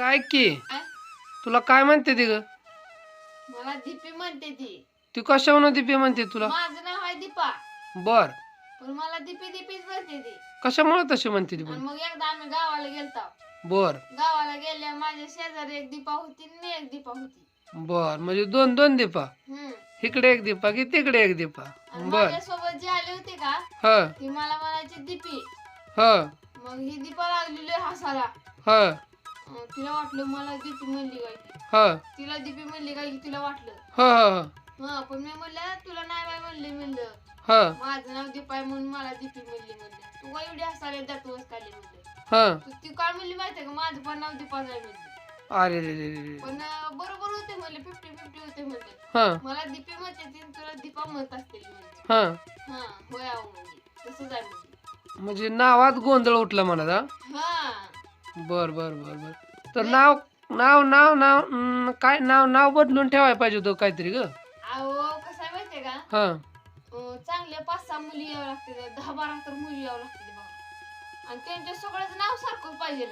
काय की? काय? तुला काय म्हणते ती ग? मला दीपी म्हणते ती. ती कशावरून दीपी म्हणते तुला? माझं नाव आहे दीपा. बर. पण मला दीपी दीपीच म्हणते ती. कशामुळे तशी म्हणते ती आणि पण मग एकदा आम्ही गावाला गेलतो. बर. गावाला गेल्या माझ्या शेजारी एक दीपा होती आणि एक दीपा होती. बर म्हणजे दोन दोन दीपा? हम्म. इकडे एक दीपा की तिकडे एक दीपा? आणि बर. माझ्यासोबत जी आली होती का ह. ती मला म्हणायची दीपी. ह. मग ही दीपा लागलेली हसायला. ह. तिला वाटलं मला दीपी म्हणली काय की. ह. तिला दीपी म्हणली काय की तिला वाटलं. ह ह हा. पण मी म्हणलं तुला नाही बाय म्हणले म्हणलं. ह. माझं नाव दीपा आहे म्हणून मला दीपी म्हणली म्हणलं. तू काय एवढी हसायला जात काढली म्हणलं. ह. तू ती काय म्हणली माहितीये का? माझं पण नाव दीपा नाही म्हणली. अरे रे रे रे रे. पण अं, बरोबर होते म्हणले फिफ्टी फिफ्टी होते म्हणले. ह. मला दीपी म्हणते ती आणि तुला दीपा म्हणत म्हणजे ह. हा होय आहो म्हणजे. तसंच आहे म्हणजे नावात गोंधळ उठला म्हणा बर बर बर बर. तर नाव नाव नाव नाव काय नाव नाव बदलून ठेवायला पाहिजे होतं काहीतरी ग. अहो कसं आहे माहितीये का? हा. अं, चांगल्या पाच सहा मुली यावं लागते दहा बारा तर मुली यावं लागते बघा. आणि त्यांच्या सगळ्याचं नाव सारखंच पाहिजे